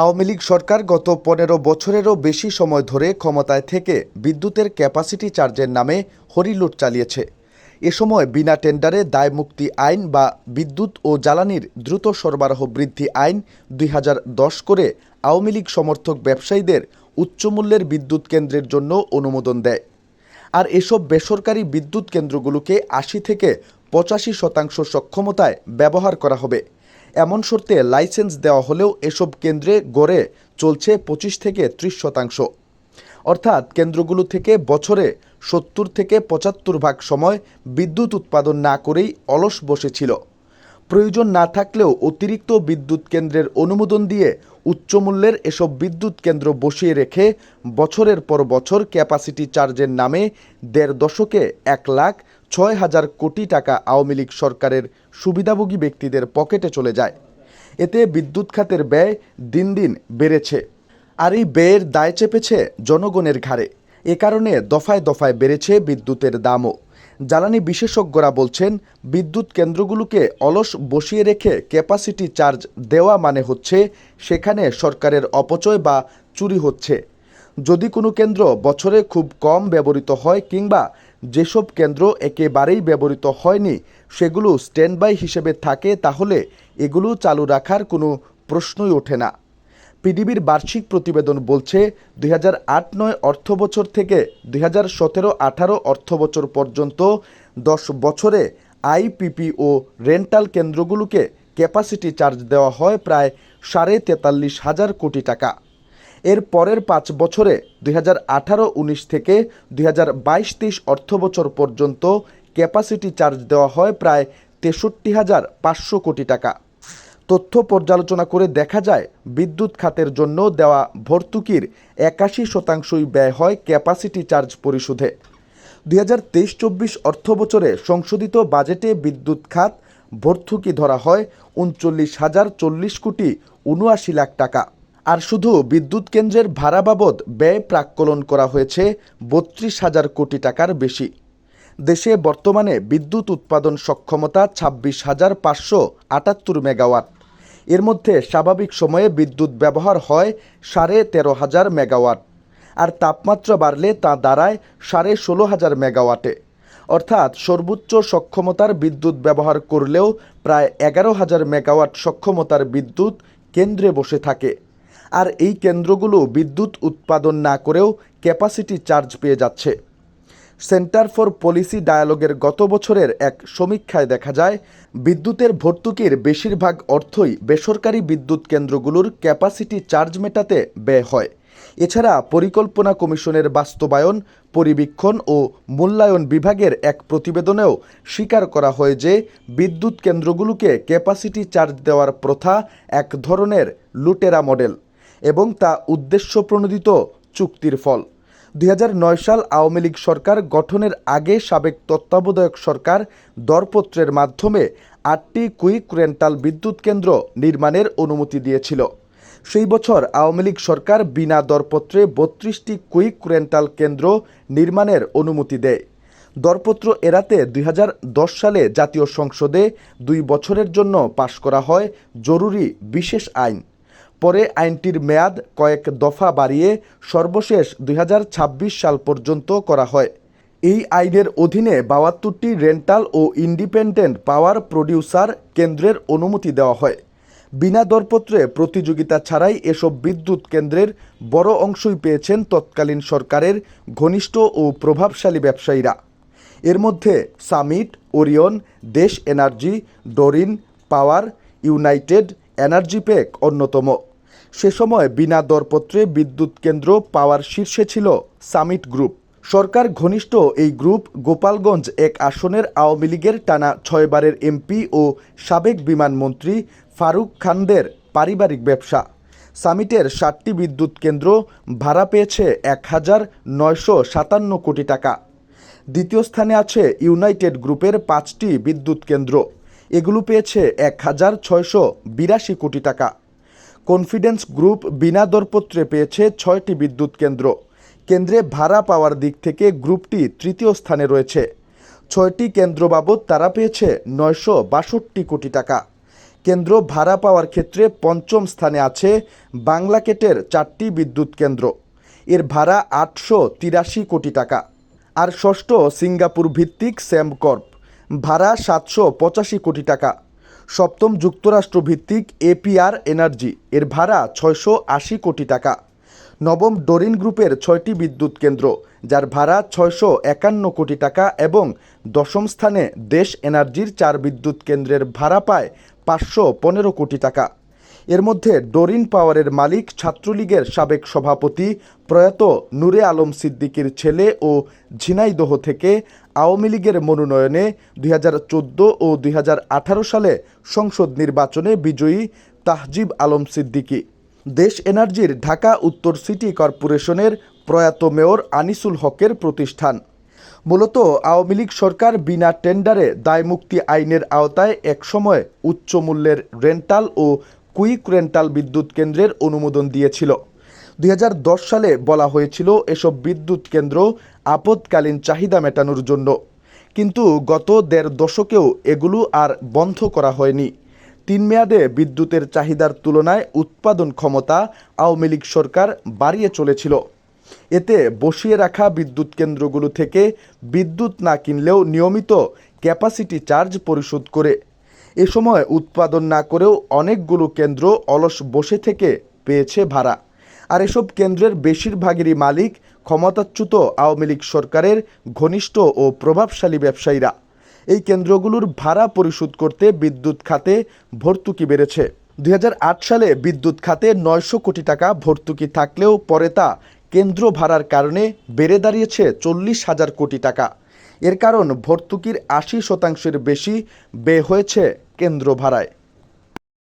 আওয়ামী লীগ সরকার গত পনেরো বছরেরও বেশি সময় ধরে ক্ষমতায় থেকে বিদ্যুতের ক্যাপাসিটি চার্জের নামে হরিলুট চালিয়েছে। এ সময় বিনা টেন্ডারে দায়মুক্তি আইন বা বিদ্যুৎ ও জ্বালানির দ্রুত সরবরাহ বৃদ্ধি আইন দুই হাজার দশ করে আওয়ামী লীগ সমর্থক ব্যবসায়ীদের উচ্চমূল্যের বিদ্যুৎ কেন্দ্রের জন্য অনুমোদন দেয়। আর এসব বেসরকারি বিদ্যুৎ কেন্দ্রগুলোকে আশি থেকে পঁচাশি শতাংশ সক্ষমতায় ব্যবহার করা হবে। এমন শর্তে লাইসেন্স দেওয়া হলেও এসব কেন্দ্রে গড়ে চলছে পঁচিশ থেকে ত্রিশ শতাংশ। অর্থাৎ কেন্দ্রগুলো থেকে বছরে সত্তর থেকে পঁচাত্তর ভাগ সময় বিদ্যুৎ উৎপাদন না করেই অলস বসেছিল। প্রয়োজন না থাকলেও অতিরিক্ত বিদ্যুৎ কেন্দ্রের অনুমোদন দিয়ে উচ্চমূল্যের এসব বিদ্যুৎ কেন্দ্র বসিয়ে রেখে বছরের পর বছর ক্যাপাসিটি চার্জের নামে দেড় দশকে এক লাখ ছয় হাজার কোটি টাকা আওয়ামী লীগ সরকারের সুবিধাভোগী ব্যক্তিদের পকেটে চলে যায়। এতে বিদ্যুৎ খাতের ব্যয় দিন দিন বেড়েছে আর এই ব্যয়ের দায় চেপেছে জনগণের ঘাড়ে। এ কারণে দফায় দফায় বেড়েছে বিদ্যুতের দামও। জ্বালানি বিশেষজ্ঞরা বলছেন, বিদ্যুৎ কেন্দ্রগুলোকে অলস বসিয়ে রেখে ক্যাপাসিটি চার্জ দেওয়া মানে হচ্ছে সেখানে সরকারের অপচয় বা চুরি হচ্ছে। যদি কোনো কেন্দ্র বছরে খুব কম ব্যবহৃত হয় কিংবা যেসব কেন্দ্র একেবারেই ব্যবহৃত হয়নি, সেগুলো স্ট্যান্ডবাই হিসেবে থাকে, তাহলে এগুলো চালু রাখার কোনো প্রশ্নই ওঠে না। পিডিবির বার্ষিক প্রতিবেদন বলছে, দুই হাজার আট নয় অর্থ বছর থেকে দুই হাজার সতেরো আঠারো অর্থ বছর পর্যন্ত দশ বছরে আইপিপি ও রেন্টাল কেন্দ্রগুলোকে ক্যাপাসিটি চার্জ দেওয়া হয় প্রায় সাড়ে তেতাল্লিশ হাজার কোটি টাকা। এর পরের পাঁচ বছরে দুই হাজার আঠারো উনিশ থেকে দুই হাজার বাইশ তেইশ অর্থ বছর পর্যন্ত ক্যাপাসিটি চার্জ দেওয়া হয় প্রায় তেষট্টি হাজার পাঁচশো কোটি টাকা। তথ্য পর্যালোচনা করে দেখা যায়, বিদ্যুৎ খাতের জন্য দেওয়া ভর্তুকির একাশি শতাংশই ব্যয় হয় ক্যাপাসিটি চার্জ পরিশোধে। দুই হাজার তেইশ চব্বিশ অর্থ বছরে সংশোধিত বাজেটে বিদ্যুৎ খাত ভর্তুকি ধরা হয় উনচল্লিশ হাজার চল্লিশ কোটি উনআশি লাখ টাকা। আর শুধু বিদ্যুৎ কেন্দ্রের ভাড়া বাবদ ব্যয় প্রাক্কলন করা হয়েছে বত্রিশ হাজার কোটি টাকার বেশি। দেশে বর্তমানে বিদ্যুৎ উৎপাদন সক্ষমতা ছাব্বিশ হাজার পাঁচশো আটাত্তর মেগাওয়াট। এর মধ্যে স্বাভাবিক সময়ে বিদ্যুৎ ব্যবহার হয় সাড়ে তেরো হাজার মেগাওয়াট, আর তাপমাত্রা বাড়লে তা দাঁড়ায় সাড়ে ষোলো হাজার মেগাওয়াটে। অর্থাৎ সর্বোচ্চ সক্ষমতার বিদ্যুৎ ব্যবহার করলেও প্রায় এগারো হাজার মেগাওয়াট সক্ষমতার বিদ্যুৎ কেন্দ্রে বসে থাকে। আর এই কেন্দ্রগুলো বিদ্যুৎ উৎপাদন না করেও ক্যাপাসিটি চার্জ পেয়ে যাচ্ছে। সেন্টার ফর পলিসি ডায়ালগের গত বছরের এক সমীক্ষায় দেখা যায়, বিদ্যুতের ভর্তুকির বেশিরভাগ অর্থই বেসরকারি বিদ্যুৎ কেন্দ্রগুলোর ক্যাপাসিটি চার্জ মেটাতে ব্যয় হয়। এছাড়া পরিকল্পনা কমিশনের বাস্তবায়ন, পরিবীক্ষণ ও মূল্যায়ন বিভাগের এক প্রতিবেদনেও স্বীকার করা হয় যে, বিদ্যুৎ কেন্দ্রগুলোকে ক্যাপাসিটি চার্জ দেওয়ার প্রথা এক ধরনের লুটেরা মডেল এবং তা উদ্দেশ্যপ্রণোদিত চুক্তির ফল। দুই হাজার নয় সাল আওয়ামী লীগ সরকার গঠনের আগে সাবেক তত্ত্বাবধায়ক সরকার দরপত্রের মাধ্যমে আটটি কুইক রেন্টাল বিদ্যুৎ কেন্দ্র নির্মাণের অনুমতি দিয়েছিল। সেই বছর আওয়ামী লীগ সরকার বিনা দরপত্রে বত্রিশটি কুইক রেন্টাল কেন্দ্র নির্মাণের অনুমতি দেয়। দরপত্র এড়াতে দুই হাজার দশ সালে জাতীয় সংসদে দুই বছরের জন্য পাশ করা হয় জরুরি বিশেষ আইন। পরে আইনটির মেয়াদ কয়েক দফা বাড়িয়ে সর্বশেষ দুই হাজার ছাব্বিশ সাল পর্যন্ত করা হয়। এই আইনের অধীনে বাহাত্তরটি রেন্টাল ও ইন্ডিপেন্ডেন্ট পাওয়ার প্রডিউসার কেন্দ্রের অনুমতি দেওয়া হয়। বিনা দরপত্রে প্রতিযোগিতা ছাড়াই এসব বিদ্যুৎ কেন্দ্রের বড় অংশই পেয়েছেন তৎকালীন সরকারের ঘনিষ্ঠ ও প্রভাবশালী ব্যবসায়ীরা। এর মধ্যে Summit, Orion, Desh energy, Doreen, power, United, energy পেক অন্যতম। সে সময় বিনা দরপত্রে বিদ্যুৎ কেন্দ্র পাওয়ার শীর্ষে ছিল সামিট গ্রুপ। সরকার ঘনিষ্ঠ এই গ্রুপ গোপালগঞ্জ এক আসনের আওয়ামী লীগের টানা ছয়বারের এমপি ও সাবেক বিমানমন্ত্রী ফারুক খানদের পারিবারিক ব্যবসা। সামিটের সাতটি বিদ্যুৎ কেন্দ্র ভাড়া পেয়েছে এক হাজার নয়শো সাতান্ন কোটি টাকা। দ্বিতীয় স্থানে আছে ইউনাইটেড গ্রুপের পাঁচটি বিদ্যুৎ কেন্দ্র। এগুলো পেয়েছে এক হাজার ছয়শো বিরাশি কোটি টাকা। কনফিডেন্স গ্রুপ বিনা দরপত্রে পেয়েছে ছয়টি বিদ্যুৎ কেন্দ্র। কেন্দ্রে ভাড়া পাওয়ার দিক থেকে গ্রুপটি তৃতীয় স্থানে রয়েছে। ছয়টি কেন্দ্র বাবদ তারা পেয়েছে নয়শো বাষট্টি কোটি টাকা। কেন্দ্র ভাড়া পাওয়ার ক্ষেত্রে পঞ্চম স্থানে আছে বাংলাকেটের চারটি বিদ্যুৎ কেন্দ্র। এর ভাড়া আটশো তিরাশি কোটি টাকা। আর ষষ্ঠ সিঙ্গাপুর ভিত্তিক স্যামকর্প। ভাড়া সাতশো পঁচাশি কোটি টাকা। সপ্তম যুক্তরাষ্ট্র ভিত্তিক এপিআর এনার্জি। এর ভাড়া ছয়শো আশি কোটি টাকা। নবম ডোরিন গ্রুপের ছয়টি বিদ্যুৎ কেন্দ্র, যার ভাড়া ছয়শো একান্ন কোটি টাকা এবং দশম স্থানে দেশ এনার্জির চার বিদ্যুৎ কেন্দ্রের ভাড়া পায় পাঁচশো পনেরো কোটি টাকা। এর মধ্যে ডোরিন পাওয়ারের মালিক ছাত্রলীগের সাবেক সভাপতি প্রয়াত নূরে আলম সিদ্দিকীর ছেলে ও ঝিনাইদহ থেকে আওয়ামী লীগের মনোনয়নে দুই হাজার চোদ্দ ও দু হাজার আঠারো সালে সংসদ নির্বাচনে বিজয়ী তাহজিব আলম সিদ্দিকী। দেশ এনার্জির ঢাকা উত্তর সিটি কর্পোরেশনের প্রয়াত মেয়র আনিসুল হকের প্রতিষ্ঠান। মূলত আওয়ামী লীগ সরকার বিনা টেন্ডারে দায়মুক্তি আইনের আওতায় একসময় উচ্চ মূল্যের রেন্টাল ও কুইক রেন্টাল বিদ্যুৎ কেন্দ্রের অনুমোদন দিয়েছিল। দুই হাজার দশ সালে বলা হয়েছিল এসব বিদ্যুৎ কেন্দ্র আপৎকালীন চাহিদা মেটানোর জন্য। কিন্তু গত দেড় দশকেও এগুলো আর বন্ধ করা হয়নি। তিন মেয়াদে বিদ্যুতের চাহিদার তুলনায় উৎপাদন ক্ষমতা আওয়ামী লীগ সরকার বাড়িয়ে চলেছিল। এতে বসিয়ে রাখা বিদ্যুৎ কেন্দ্রগুলো থেকে বিদ্যুৎ না কিনলেও নিয়মিত ক্যাপাসিটি চার্জ পরিশোধ করে। এ সময় উৎপাদন না করেও অনেকগুলো কেন্দ্র অলস বসে থেকে পেয়েছে ভাড়া। আর এসব কেন্দ্রের বেশিরভাগেরই মালিক ক্ষমতাচ্যুত আওয়ামী লীগ সরকারের ঘনিষ্ঠ ও প্রভাবশালী ব্যবসায়ীরা। এই কেন্দ্রগুলোর ভাড়া পরিশোধ করতে বিদ্যুৎ খাতে ভর্তুকি বেড়েছে। দুই হাজার আট সালে বিদ্যুৎ খাতে নয়শো কোটি টাকা ভর্তুকি থাকলেও পরে তা কেন্দ্র ভাড়ার কারণে বেড়ে দাঁড়িয়েছে চল্লিশ হাজার কোটি টাকা। এর কারণ ভর্তুকির আশি শতাংশের বেশি ব্যয় হয়েছে কেন্দ্র ভাড়ায়।